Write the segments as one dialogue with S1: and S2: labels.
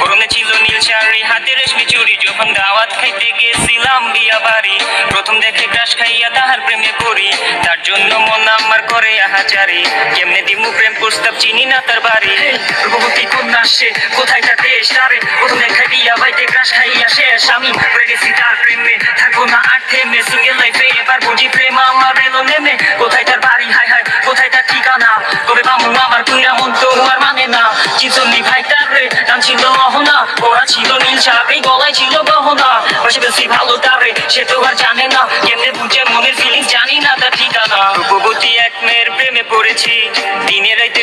S1: পরনে ছিল নীল শাড়ি হাতে রেশমি চুরি। যখন দাওয়াত খাইতে গেছিলাম বিয়া বাড়ি, প্রথম দেখে খাইয়া তাহার প্রেমে পড়ি। তার জন্য মন আমার করে আহাচারি। কেমনে দিমু প্রেম প্রস্তাব, চিনি না তার বাড়ি।
S2: রূপবতী কন্যা সে কোথায় প্রথম বাইতে ক্রাশ খাইয়া আমি পড়ে গেছি তার প্রেমে, থাকব না আর থেমে। সিঙ্গেল লাইফে এবার বুঝি প্রেম আমার এলো নেমে। কোথায় ছিল অহনা, ওরা ছিল নীল সাপে গলায় ছিল গহনা। পাশে বেশি ভালো তারে সে তো আর জানে না। কেমনে বুঝে মনের ফিলিংস জানি না তার ঠিকানা।
S1: রূপবতী এক মেয়ের প্রেমে পড়েছি।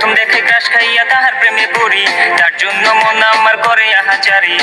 S1: প্রথম দেখে ক্রাশ খাইয়া তাহার প্রেমে পড়ি। তার জন্য মন আমার করে আহাচারি।